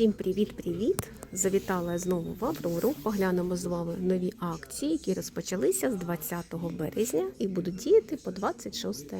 Всім привіт-привіт! Завітала я знову в Аврору. Поглянемо з вами нові акції, які розпочалися з 20 березня і будуть діяти по 26.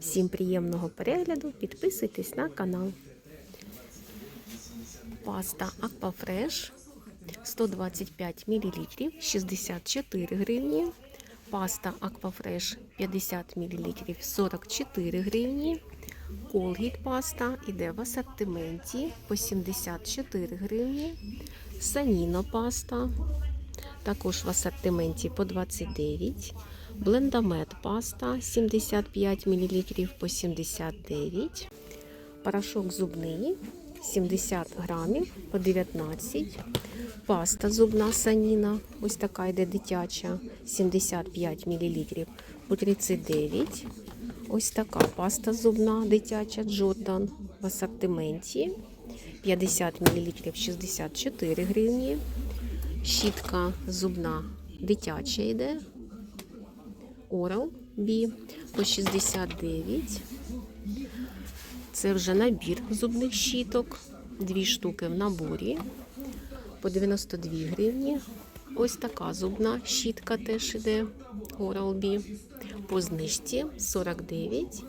Всім приємного перегляду, підписуйтесь на канал. Паста Аквафреш 125 мл 64 гривні. Паста Аквафреш 50 мл 44 гривні. Колгіт паста іде в асортименті по 74 гривні. Саніно паста також в асортименті по 29. Блендамет паста 75 мл по 79. Порошок зубний 70 грамів по 19. Паста зубна саніна, ось така йде дитяча, 75 мл по 39. Ось така паста зубна дитяча Джордан в асортименті 50 мл 64 гривні. Щітка зубна дитяча йде. Oral B по 69. Це вже набір зубних щіток. Дві штуки в наборі по 92 гривні. Ось така зубна щітка теж іде Oral-B по знижці 49.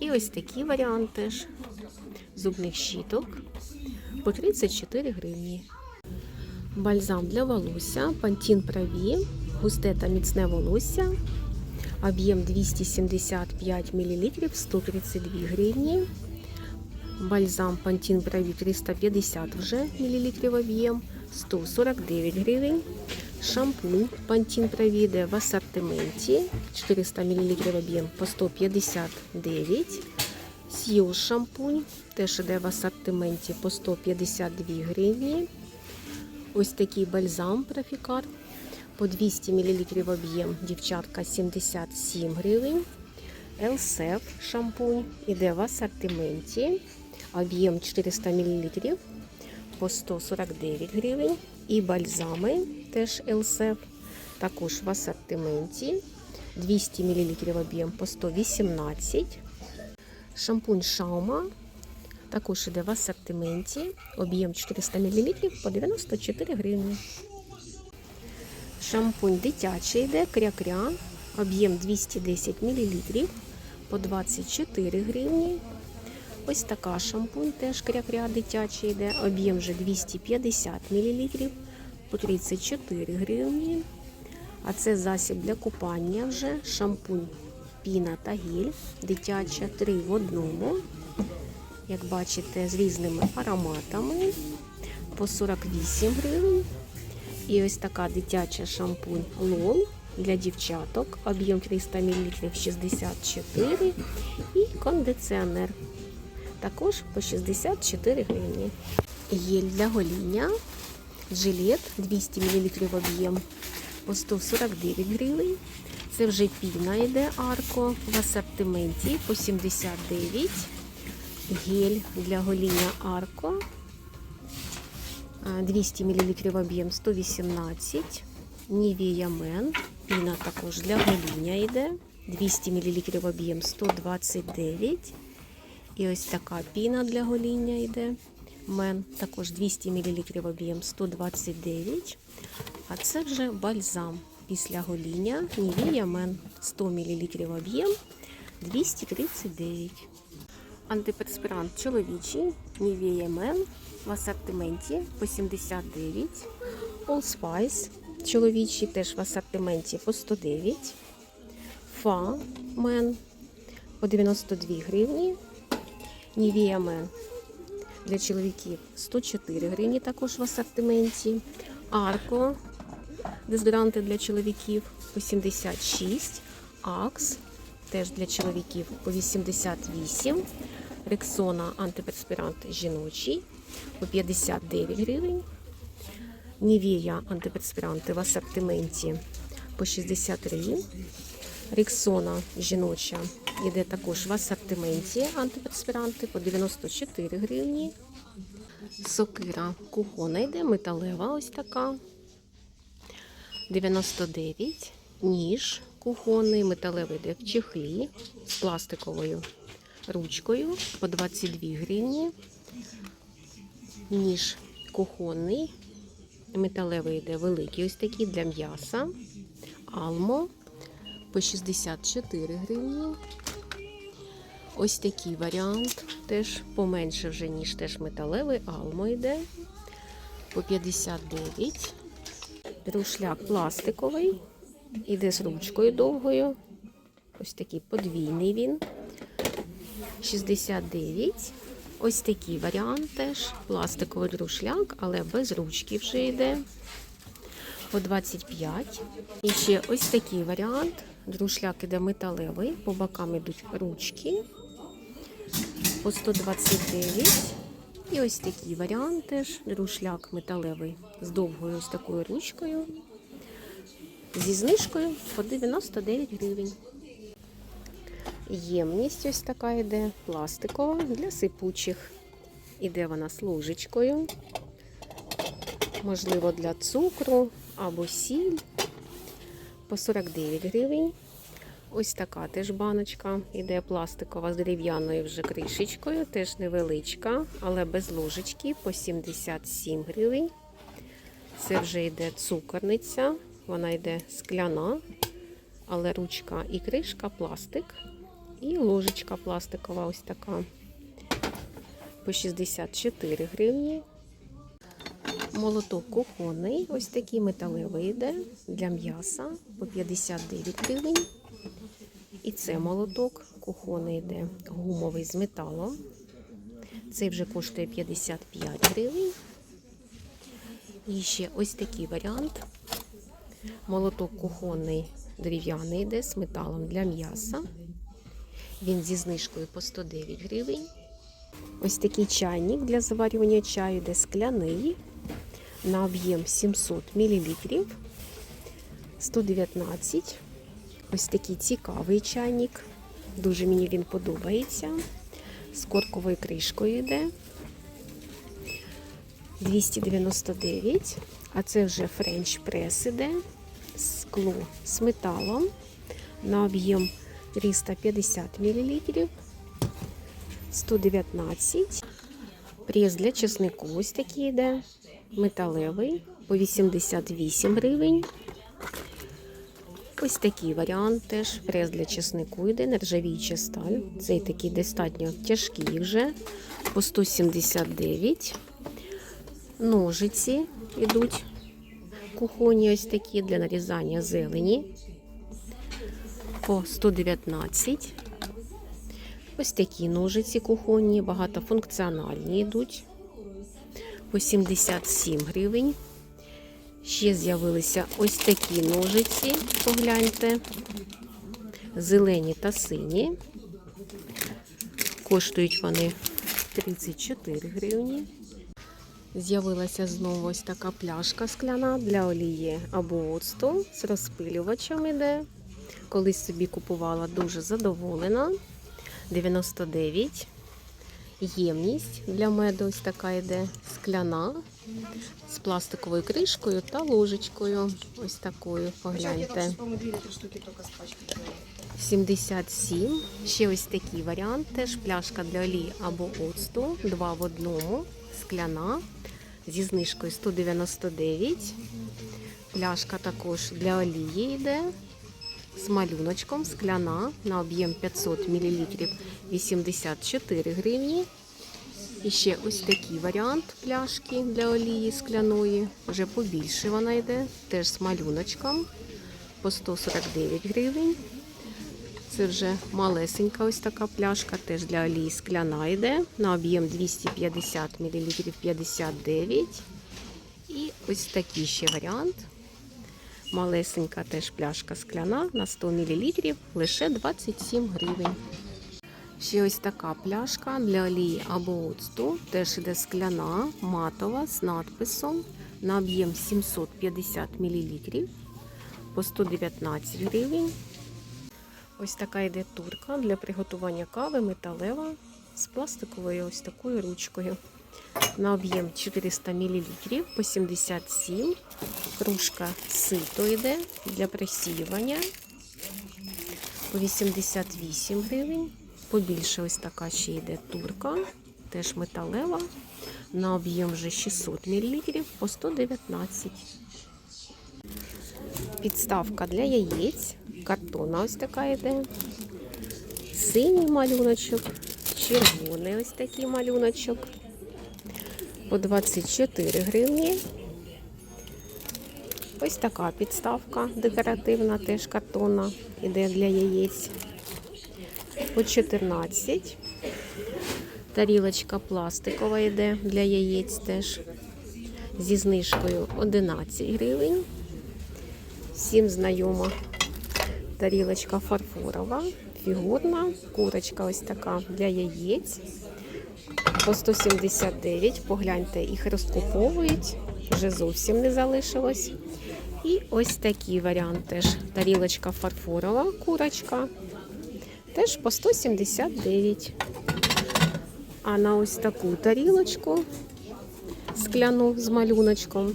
І ось такі варіанти ж зубних щіток по 34 гривні. Бальзам для волосся, пантін праві, густе та міцне волосся. Об'єм 275 мл 132 гривні. Бальзам Пантін Праві 350 вже мл об'єм 149 гривень. Шампунь Пантін Правіде в асортименті 400 мл об'єм по 159. Сіо шампунь теж іде в асортименті по 152 гривні. Ось такий бальзам Профікар по 200 мл об'єм дівчатка 77 гривень. Елсеф шампунь іде в асортименті. Об'єм 400 мл по 149 гривень. І бальзами теж Елсеф, також в асортименті 200 мл об'єм по 118. Шампунь Шаума також іде в асортименті. Об'єм 400 мл по 94 гривні. Шампунь дитячий йде, кря-кря, об'єм 210 мл по 24 гривні. Ось така шампунь теж кря-кря дитячий йде, об'єм вже 250 мл по 34 гривні. А це засіб для купання вже шампунь, піна та гіль, дитяча 3 в одному. Як бачите, з різними ароматами по 48 гривень. І ось така дитяча шампунь Лол для дівчаток. Об'єм 300 мл 64 і кондиціонер. Також по 64 гривні. Єль для гоління. Джилет 200 мл об'єм по 149 гривень. Це вже піна йде арко в асортименті по 79. Гель для гоління арко. 200 мл об'єм 118. Нівія Мен. Піна також для гоління йде. 200 мл об'єм 129. І ось така піна для гоління йде. Мен також 200 мл об'єм 129. А це вже бальзам після гоління. Нівія Мен 100 мл об'єм 239. Антиперспірант чоловічий Nivea Men в асортименті по 79. Old Spice чоловічий теж в асортименті по 109. Fa Men по 92 гривні. Men для чоловіків 104 гривні також в асортименті. Арко дезодоранти для чоловіків по 76. Акс теж для чоловіків по 88. Рексона антиперспірант жіночий по 59 гривень. Нівія антиперспіранти в асортименті по 63. Рексона жіноча йде також в асортименті антиперспіранти по 94 гривні. Сокира кухона йде, металева ось така. 99. Ніж кухонний, металевий йде в чехлі з пластиковою ручкою по 22 гривні. ніж кухонний. Металевий йде великий, ось такий для м'яса. Алмо по 64 гривні. Ось такий варіант. Теж поменше вже, ніж теж металевий. Алмо йде по 59. Друшляк пластиковий. Іде з ручкою довгою. Ось такий подвійний він. 69. Ось такий варіант теж. Пластиковий друшляк, але без ручки вже йде. По 25. І ще ось такий варіант. Друшляк іде металевий, по бокам йдуть ручки. По 129. І ось такий варіант теж. Друшляк металевий з довгою ось такою ручкою. Зі знижкою по 99 гривень. Ємність ось така йде, пластикова для сипучих. Іде вона з ложечкою. Можливо, для цукру або сіль. По 49 гривень. Ось така теж баночка. Іде пластикова з дерев'яною вже кришечкою, теж невеличка, але без ложечки по 77 гривень. Це вже йде цукорниця, вона йде скляна, але ручка і кришка пластик. І ложечка пластикова ось така. По 64 гривні. Молоток кухонний, ось такий металевий йде для м'яса по 59 гривень. І це молоток кухонний йде гумовий з металом. Цей вже коштує 55 гривень. І ще ось такий варіант. Молоток кухонний дерев'яний йде з металом для м'яса. Він зі знижкою по 109 гривень. Ось такий чайник для заварювання чаю, йде скляний на об'єм 700 мл. 119. Ось такий цікавий чайник. Дуже мені він подобається. З корковою кришкою йде. 299. А це вже френч прес іде. Скло з металом на об'єм 350 мл. 119. Прес для чеснику ось такий йде. Металевий по 88 гривень. Ось такий варіант теж. Прес для чеснику йде, нержавіюча сталь. Цей такий достатньо тяжкий вже. По 179. Ножиці йдуть. Кухонні ось такі для нарізання зелені. По 119. Ось такі ножиці кухонні, багатофункціональні йдуть. По 77 гривень. Ще з'явилися ось такі ножиці, погляньте, зелені та сині. Коштують вони 34 гривні. З'явилася знову ось така пляшка скляна для олії або оцту з розпилювачем іде. Колись собі купувала дуже задоволена. 99. Ємність для меду ось така йде скляна з пластиковою кришкою та ложечкою. Ось такою, погляньте. 77. Ще ось такий варіант. Теж пляшка для олії або оцту. Два в одному. Скляна. Зі знижкою 199. Пляшка також для олії йде. З малюночком скляна на об'єм 500 мл 84 гривні. І ще ось такий варіант пляшки для олії скляної. Вже побільше вона йде, теж з малюночком по 149 гривень. Це вже малесенька ось така пляшка, теж для олії скляна йде. На об'єм 250 мл 59. І ось такий ще варіант. Малесенька теж пляшка скляна на 100 мл лише 27 гривень. Ще ось така пляшка для олії або оцту. Теж іде скляна, матова з надписом на об'єм 750 мл по 119 гривень. Ось така йде турка для приготування кави металева з пластиковою ось такою ручкою. На об'єм 400 мл по 77. Кружка сито йде для присіювання по 88 гривень. Побільше ось така ще йде турка, теж металева На об'єм вже 600 мл по 119. Підставка для яєць. Картона ось така йде. Синій малюночок, червоний ось такий малюночок. По 24 гривні. Ось така підставка декоративна, теж картонна, іде для яєць. По 14. Тарілочка пластикова йде для яєць теж. Зі знижкою 11 гривень. Всім знайома тарілочка фарфорова, фігурна, курочка ось така для яєць. По 179. Погляньте, їх розкуповують. Вже зовсім не залишилось. І ось такий варіант теж. Тарілочка фарфорова, курочка. Теж по 179. А на ось таку тарілочку скляну з малюночком.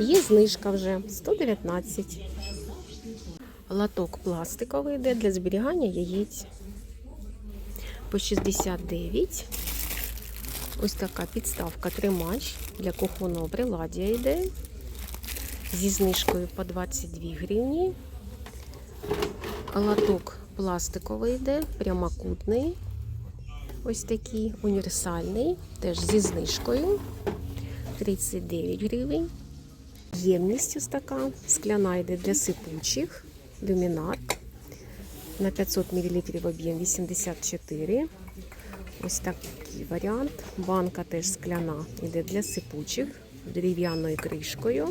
Є знижка вже 119. Латок пластиковий йде для зберігання яєць. По 69. Ось така підставка тримач для кухонного приладдя йде. Зі знижкою по 22 гривні. Латок пластиковий йде, прямокутний. Ось такий універсальний, теж зі знижкою 39 гривень. Ємність ось така, скляна йде для сипучих, люмінар. На 500 мл об'єм 84. Ось такий варіант. Банка теж скляна йде для сипучих, дерев'яною кришкою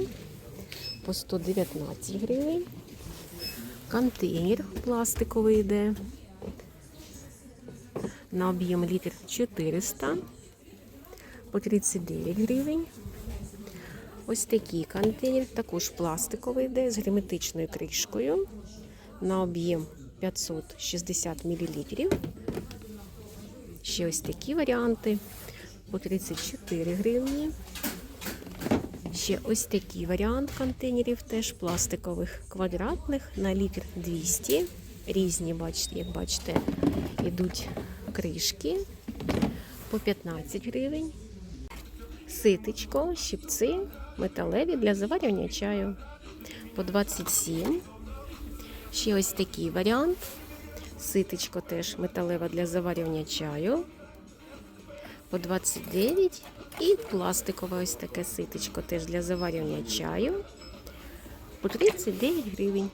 по 119 гривень. Контейнер пластиковий йде на об'єм літр 400 по 39 гривень. Ось такий контейнер, також пластиковий йде з герметичною кришкою на об'єм 560 мл. Ще ось такі варіанти по 34 гривні. Ще ось такий варіант контейнерів, теж пластикових квадратних на літр 200. Різні, бачите, як бачите, йдуть кришки по 15 гривень. Ситечко, щипці, металеві для заварювання чаю по 27. Ще ось такий варіант. Ситечко теж металева для заварювання чаю по 29. І пластикове ось таке ситечко теж для заварювання чаю по 39 гривень.